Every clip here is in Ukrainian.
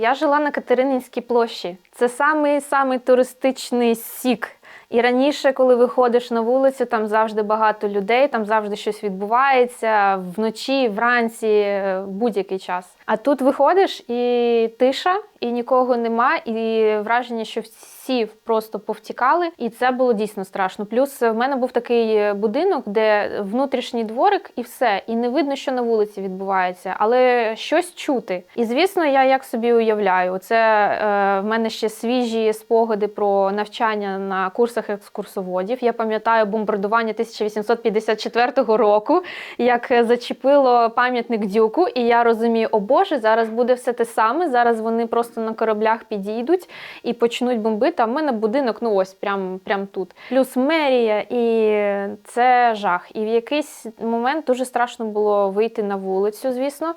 Я жила на Катерининській площі. Це самий самий туристичний сік. І раніше, коли виходиш на вулицю, там завжди багато людей, там завжди щось відбувається вночі, вранці, е, будь-який час. А тут виходиш і тиша, і нікого нема, і враження, що всі просто повтікали, і це було дійсно страшно. Плюс в мене був такий будинок, де внутрішній дворик, і все, і не видно, що на вулиці відбувається, але щось чути. І звісно, я як собі уявляю, це е, в мене ще свіжі спогади про навчання на курсах екскурсоводів. Я пам'ятаю бомбардування 1854 року, як зачепило пам'ятник дюку, і я розумію, о Боже, зараз буде все те саме. Зараз вони просто на кораблях підійдуть і почнуть бомбити. А в мене будинок, ну ось прям, прям тут. Плюс мерія, і це жах. І в якийсь момент дуже страшно було вийти на вулицю, звісно.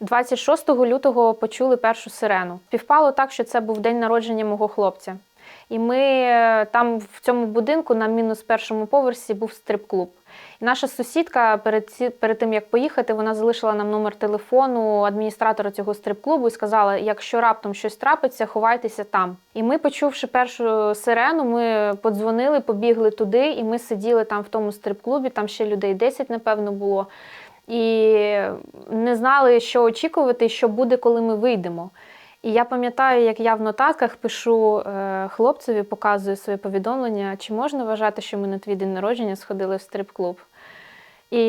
26 лютого почули першу сирену. Півпало так, що це був день народження мого хлопця. І ми е, там в цьому будинку на мінус першому поверсі був стрип-клуб. І наша сусідка перед, перед тим як поїхати, вона залишила нам номер телефону адміністратора цього стрип-клубу і сказала: якщо раптом щось трапиться, ховайтеся там. І ми, почувши першу сирену, ми подзвонили, побігли туди, і ми сиділи там в тому стрип-клубі. Там ще людей 10, напевно, було. І не знали, що очікувати, що буде, коли ми вийдемо. І я пам'ятаю, як я в нотатках пишу е, хлопцеві, показую своє повідомлення, чи можна вважати, що ми на твій день народження сходили в стрип-клуб. І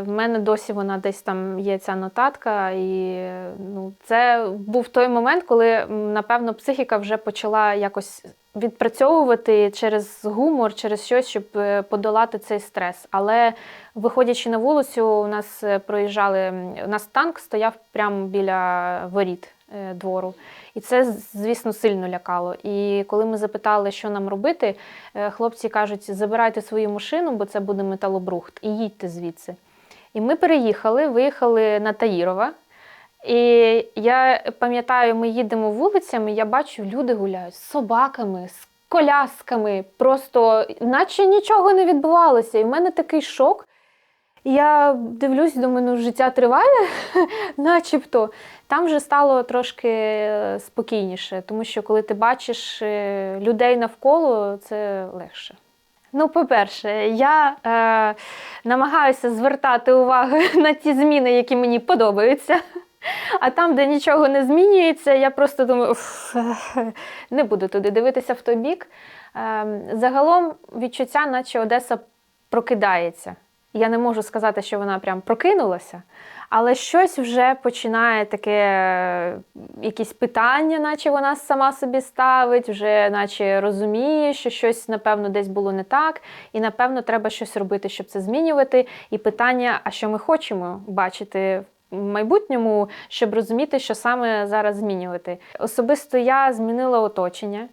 в мене досі вона десь там є ця нотатка. І ну, це був той момент, коли, напевно, психіка вже почала якось відпрацьовувати через гумор, через щось, щоб е, подолати цей стрес. Але виходячи на вулицю, у нас е, проїжджали, у нас танк стояв прямо біля воріт двору. І це, звісно, сильно лякало. І коли ми запитали, що нам робити, е, хлопці кажуть, забирайте свою машину, бо це буде металобрухт, і їдьте звідси. І ми переїхали, виїхали на Таїрова. І я пам'ятаю, ми їдемо вулицями, я бачу, люди гуляють з собаками, з колясками, просто наче нічого не відбувалося. І в мене такий шок. Я дивлюсь, думаю, ну життя триває, начебто. Там вже стало трошки е, спокійніше, тому що коли ти бачиш е, людей навколо, це легше. Ну, по-перше, я е, намагаюся звертати увагу на ті зміни, які мені подобаються. А там, де нічого не змінюється, я просто думаю, не буду туди дивитися в той бік. Е, загалом відчуття, наче Одеса прокидається. Я не можу сказати, що вона прям прокинулася, але щось вже починає таке, е, якісь питання, наче вона сама собі ставить, вже наче розуміє, що щось, напевно, десь було не так, і напевно треба щось робити, щоб це змінювати. І питання, а що ми хочемо бачити в майбутньому, щоб розуміти, що саме зараз змінювати. Особисто я змінила оточення.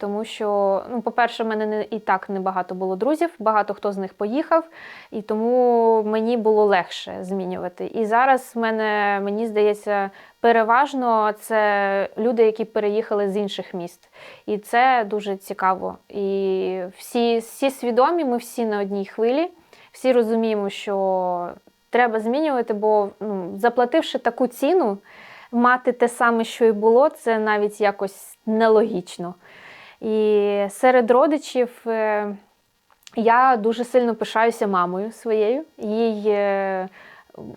Тому що, ну, по-перше, в мене не і так небагато було друзів, багато хто з них поїхав, і тому мені було легше змінювати. І зараз в мене, мені здається, переважно це люди, які переїхали з інших міст. І це дуже цікаво. І всі, всі свідомі, ми всі на одній хвилі, всі розуміємо, що треба змінювати, бо ну, заплативши таку ціну, мати те саме, що і було, це навіть якось нелогічно. І серед родичів е, я дуже сильно пишаюся мамою своєю. Їй, е,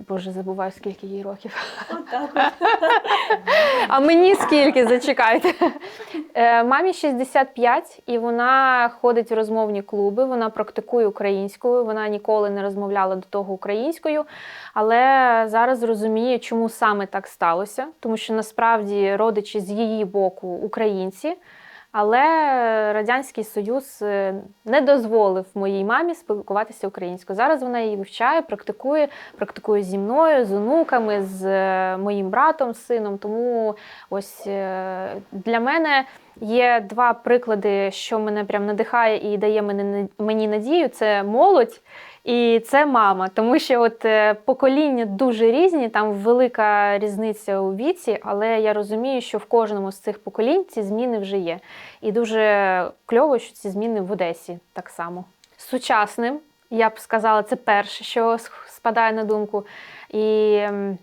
боже, забуваю, скільки їй років. А мені скільки, зачекайте. Е, Мамі 65, і вона ходить в розмовні клуби, вона практикує українською, вона ніколи не розмовляла до того українською, але зараз розуміє, чому саме так сталося, тому що насправді родичі з її боку українці. Але Радянський Союз е, не дозволив моїй мамі спілкуватися українською. Зараз вона її вивчає, практикує, практикує зі мною, з онуками, з е, моїм братом, сином. Тому ось е, для мене є два приклади, що мене прям надихає і дає мені надію. Це молодь. І це мама, тому що от е, покоління дуже різні, там велика різниця у віці, але я розумію, що в кожному з цих поколінь ці зміни вже є. І дуже кльово, що ці зміни в Одесі так само. Сучасним, я б сказала, це перше, що спадає на думку. І е,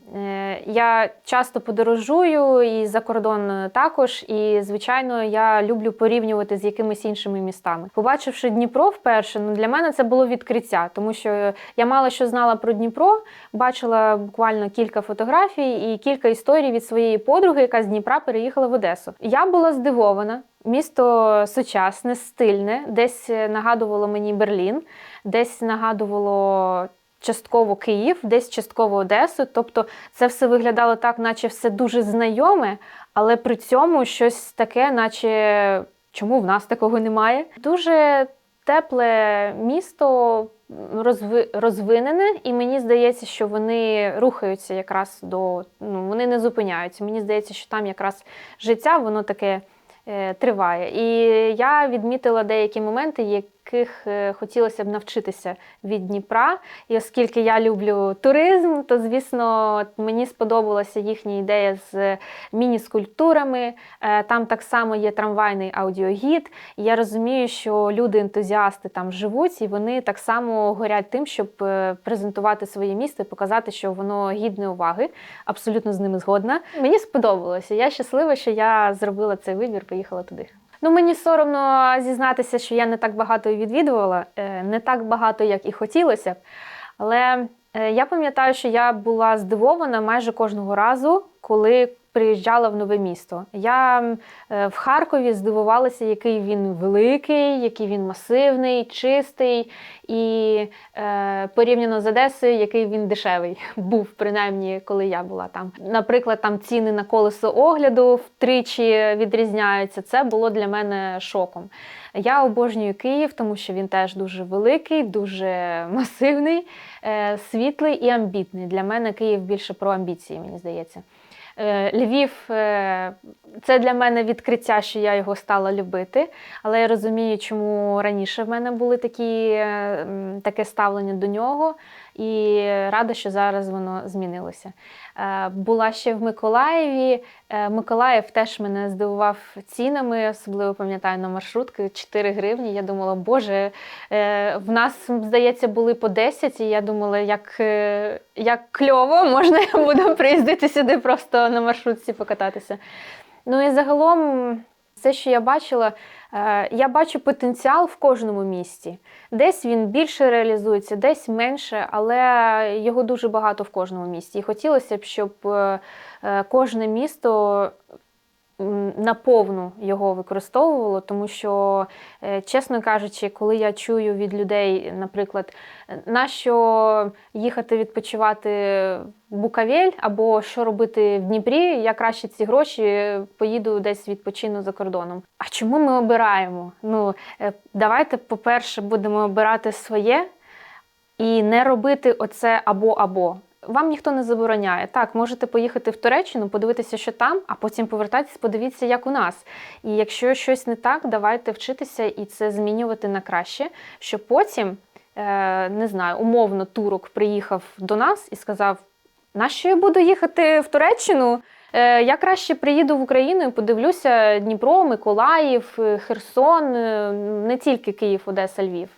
я часто подорожую і за кордон також. І, звичайно, я люблю порівнювати з якимись іншими містами. Побачивши Дніпро вперше, ну для мене це було відкриття, тому що я мало що знала про Дніпро, бачила буквально кілька фотографій і кілька історій від своєї подруги, яка з Дніпра переїхала в Одесу. Я була здивована. Місто сучасне, стильне, десь нагадувало мені Берлін, десь нагадувало частково Київ, десь частково Одесу. Тобто це все виглядало так, наче все дуже знайоме, але при цьому щось таке, наче чому в нас такого немає. Дуже тепле місто. розви- розвинене, і мені здається, що вони рухаються якраз до ну вони не зупиняються. Мені здається, що там якраз життя воно таке е, триває. І я відмітила деякі моменти, яких е, хотілося б навчитися від Дніпра. І оскільки я люблю туризм, то звісно мені сподобалася їхня ідея з міні-скульптурами. Е, Там так само є трамвайний аудіогід. І я розумію, що люди-ентузіасти там живуть, і вони так само горять тим, щоб е, презентувати своє місто і показати, що воно гідне уваги. Абсолютно з ними згодна. Мені сподобалося. Я щаслива, що я зробила цей вибір, поїхала туди. Ну, мені соромно зізнатися, що я не так багато відвідувала, е, не так багато, як і хотілося б. Але е, я пам'ятаю, що я була здивована майже кожного разу, коли приїжджала в нове місто. Я е, в Харкові здивувалася, який він великий, який він масивний, чистий, і е, порівняно з Одесою, який він дешевий був, принаймні, коли я була там. Наприклад, там ціни на колесо огляду втричі відрізняються. Це було для мене шоком. Я обожнюю Київ, тому що він теж дуже великий, дуже масивний, е, світлий і амбітний. Для мене Київ більше про амбіції, мені здається. Е, Львів е, це для мене відкриття, що я його стала любити. Але я розумію, чому раніше в мене були такі, е, таке ставлення до нього, і рада, що зараз воно змінилося. Е, Була ще в Миколаєві. Е, Миколаїв теж мене здивував цінами, особливо пам'ятаю на маршрутки 4 гривні. Я думала, боже, е, в нас, здається, були по 10, і я думала, як, як кльово, можна я буду приїздити сюди просто на маршрутці покататися. Ну і загалом, все, що я бачила, я бачу потенціал в кожному місті. Десь він більше реалізується, десь менше, але його дуже багато в кожному місті. І хотілося б, щоб е, е, кожне місто наповну його використовувало, тому що, е, чесно кажучи, коли я чую від людей, наприклад, нащо їхати відпочивати в Букавель або що робити в Дніпрі, я краще ці гроші поїду десь відпочину за кордоном. А чому ми обираємо? Ну, е, давайте, по-перше, будемо обирати своє і не робити оце або-або. Вам ніхто не забороняє. Так, можете поїхати в Туреччину, подивитися, що там, а потім повертатись, подивіться, як у нас. І якщо щось не так, давайте вчитися і це змінювати на краще, щоб потім, е, не знаю, умовно турок приїхав до нас і сказав: нащо я буду їхати в Туреччину? Е, Я краще приїду в Україну і подивлюся Дніпро, Миколаїв, е, Херсон, не тільки Київ, Одеса, Львів.